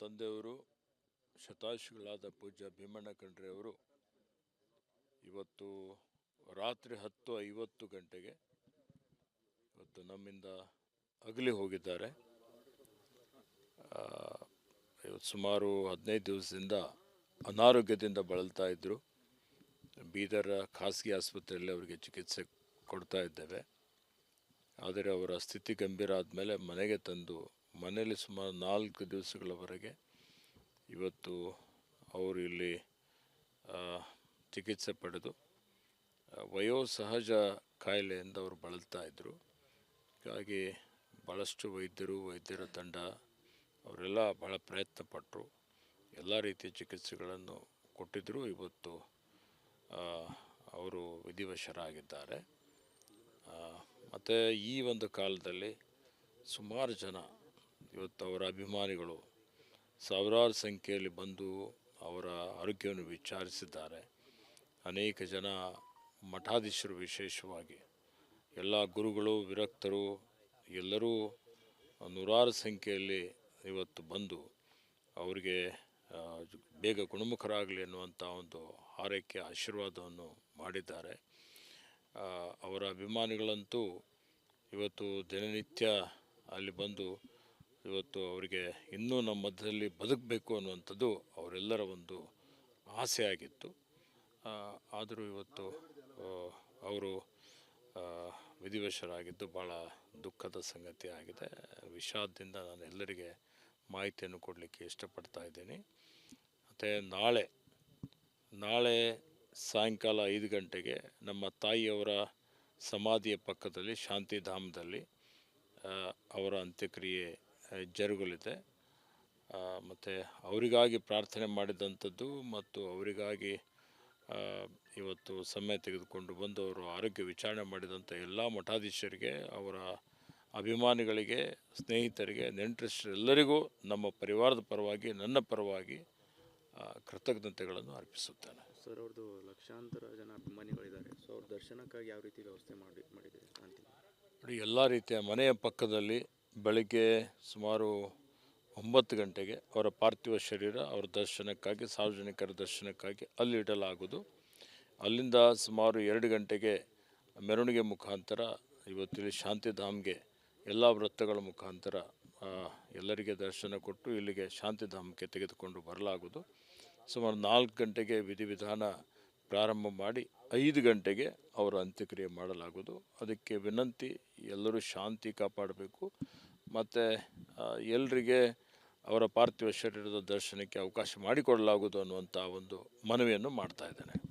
ತಂದೆಯವರು ಶತಾಯುಷಿಗಳಾದ ಪೂಜ್ಯ ಭೀಮಣ್ಣ ಖಂಡ್ರೆ ಅವರು ಇವತ್ತು ರಾತ್ರಿ ಹತ್ತು ಐವತ್ತು ಗಂಟೆಗೆ ಇವತ್ತು ನಮ್ಮಿಂದ ಅಗಲಿ ಹೋಗಿದ್ದಾರೆ. ಇವತ್ತು ಸುಮಾರು ಹದಿನೈದು ದಿವಸದಿಂದ ಅನಾರೋಗ್ಯದಿಂದ ಬಳಲ್ತಾ ಇದ್ದರು ಬೀದರ ಖಾಸಗಿ ಆಸ್ಪತ್ರೆಯಲ್ಲಿ ಅವರಿಗೆ ಚಿಕಿತ್ಸೆ ಕೊಡ್ತಾ ಇದ್ದೇವೆ. ಆದರೆ ಅವರ ಸ್ಥಿತಿ ಗಂಭೀರ ಆದಮೇಲೆ ಮನೆಗೆ ತಂದು ಮನೆಯಲ್ಲಿ ಸುಮಾರು ನಾಲ್ಕು ದಿವಸಗಳವರೆಗೆ ಇವತ್ತು ಅವರು ಇಲ್ಲಿ ಚಿಕಿತ್ಸೆ ಪಡೆದು ವಯೋಸಹಜ ಕಾಯಿಲೆಯಿಂದ ಅವರು ಬಳಲ್ತಾ ಇದ್ದರು ಹೀಗಾಗಿ ಭಾಳಷ್ಟು ವೈದ್ಯರು, ವೈದ್ಯರ ತಂಡ ಅವರೆಲ್ಲ ಭಾಳ ಪ್ರಯತ್ನ ಪಟ್ಟರು ಎಲ್ಲ ರೀತಿಯ ಚಿಕಿತ್ಸೆಗಳನ್ನು ಕೊಟ್ಟಿದ್ದರು ಇವತ್ತು ಅವರು ವಿಧಿವಶರಾಗಿದ್ದಾರೆ. ಮತ್ತು ಈ ಒಂದು ಕಾಲದಲ್ಲಿ ಸುಮಾರು ಜನ ಇವತ್ತು ಅವರ ಅಭಿಮಾನಿಗಳು ಸಾವಿರಾರು ಸಂಖ್ಯೆಯಲ್ಲಿ ಬಂದು ಅವರ ಆರೋಗ್ಯವನ್ನು ವಿಚಾರಿಸಿದ್ದಾರೆ. ಅನೇಕ ಜನ ಮಠಾಧೀಶರು ವಿಶೇಷವಾಗಿ. ಎಲ್ಲ ಗುರುಗಳು, ವಿರಕ್ತರು, ಎಲ್ಲರೂ ನೂರಾರು ಸಂಖ್ಯೆಯಲ್ಲಿ ಇವತ್ತು ಬಂದು ಅವರಿಗೆ ಬೇಗ ಗುಣಮುಖರಾಗಲಿ ಅನ್ನುವಂಥ ಒಂದು ಹಾರೈಕೆ, ಆಶೀರ್ವಾದವನ್ನು ಮಾಡಿದ್ದಾರೆ. ಅವರ ಅಭಿಮಾನಿಗಳಂತೂ ಇವತ್ತು ದಿನನಿತ್ಯ ಅಲ್ಲಿ ಬಂದು ಇವತ್ತು ಅವರಿಗೆ ಇನ್ನೂ ನಮ್ಮ ಮಧ್ಯದಲ್ಲಿ ಬದುಕಬೇಕು ಅನ್ನುವಂಥದ್ದು ಅವರೆಲ್ಲರ ಒಂದು ಆಸೆ ಆಗಿತ್ತು. ಆದರೂ ಇವತ್ತು ಅವರು ವಿಧಿವಶರಾಗಿದ್ದು ಭಾಳ ದುಃಖದ ಸಂಗತಿ ಆಗಿದೆ. ವಿಷಾದದಿಂದ ನಾನು ಎಲ್ಲರಿಗೆ ಮಾಹಿತಿಯನ್ನು ಕೊಡಲಿಕ್ಕೆ ಇಷ್ಟಪಡ್ತಾ ಇದ್ದೀನಿ. ಮತ್ತು ನಾಳೆ ನಾಳೆ ಸಾಯಂಕಾಲ ಐದು ಗಂಟೆಗೆ ನಮ್ಮ ತಾಯಿಯವರ ಸಮಾಧಿಯ ಪಕ್ಕದಲ್ಲಿ, ಶಾಂತಿಧಾಮದಲ್ಲಿ ಅವರ ಅಂತ್ಯಕ್ರಿಯೆ ಜರುಗಲಿದೆ. ಮತ್ತು ಅವರಿಗಾಗಿ ಪ್ರಾರ್ಥನೆ ಮಾಡಿದಂಥದ್ದು ಮತ್ತು ಅವರಿಗಾಗಿ ಇವತ್ತು ಸಮಯ ತೆಗೆದುಕೊಂಡು ಬಂದು ಅವರು ಆರೋಗ್ಯ ವಿಚಾರಣೆ ಮಾಡಿದಂಥ ಎಲ್ಲ ಮಠಾಧೀಶರಿಗೆ ಅವರ ಅಭಿಮಾನಿಗಳಿಗೆ ಸ್ನೇಹಿತರಿಗೆ ನೆಂಟರಿಷ್ಟರೆಲ್ಲರಿಗೂ ನಮ್ಮ ಪರಿವಾರದ ಪರವಾಗಿ ನನ್ನ ಪರವಾಗಿ ಕೃತಜ್ಞತೆಗಳನ್ನು ಅರ್ಪಿಸುತ್ತೇನೆ. ಸರ್ ಅವ್ರದ್ದು ಲಕ್ಷಾಂತರ ಜನ ಅಭಿಮಾನಿಗಳಿದ್ದಾರೆ. ಸೊ ಅವ್ರ ದರ್ಶನಕ್ಕಾಗಿ ಯಾವ ರೀತಿ ವ್ಯವಸ್ಥೆ ಮಾಡಿ ಮಾಡಿದೆ ಅಂತ ನೋಡಿ ಎಲ್ಲ ರೀತಿಯ ಮನೆಯ ಪಕ್ಕದಲ್ಲಿ ಬೆಳಗ್ಗೆ ಸುಮಾರು ಒಂಬತ್ತು ಗಂಟೆಗೆ ಅವರ ಪಾರ್ಥಿವ ಶರೀರ, ಅವರ ದರ್ಶನಕ್ಕಾಗಿ, ಸಾರ್ವಜನಿಕರ ದರ್ಶನಕ್ಕಾಗಿ ಅಲ್ಲಿ ಇಡಲಾಗುವುದು. ಅಲ್ಲಿಂದ ಸುಮಾರು ಎರಡು ಗಂಟೆಗೆ ಮೆರವಣಿಗೆ ಮುಖಾಂತರ, ಇವತ್ತಿಲ್ಲಿ ಶಾಂತಿಧಾಮ್ಗೆ ಎಲ್ಲ ವೃತ್ತಗಳ ಮುಖಾಂತರ ಎಲ್ಲರಿಗೆ ದರ್ಶನ ಕೊಟ್ಟು ಇಲ್ಲಿಗೆ ಶಾಂತಿಧಾಮಕ್ಕೆ ತೆಗೆದುಕೊಂಡು ಬರಲಾಗುವುದು. ಸುಮಾರು ನಾಲ್ಕು ಗಂಟೆಗೆ ವಿಧಿವಿಧಾನ ಪ್ರಾರಂಭ ಮಾಡಿ ಐದು ಗಂಟೆಗೆ ಅವರ ಅಂತ್ಯಕ್ರಿಯೆ ಮಾಡಲಾಗುವುದು. ಅದಕ್ಕೆ ವಿನಂತಿ, ಎಲ್ಲರೂ ಶಾಂತಿ ಕಾಪಾಡಬೇಕು. ಮತ್ತು ಎಲ್ಲರಿಗೆ ಅವರ ಪಾರ್ಥಿವ ಶರೀರದ ದರ್ಶನಕ್ಕೆ ಅವಕಾಶ ಮಾಡಿಕೊಡಲಾಗುವುದು ಅನ್ನುವಂಥ ಒಂದು ಮನವಿಯನ್ನು ಮಾಡ್ತಾ ಇದ್ದೇನೆ.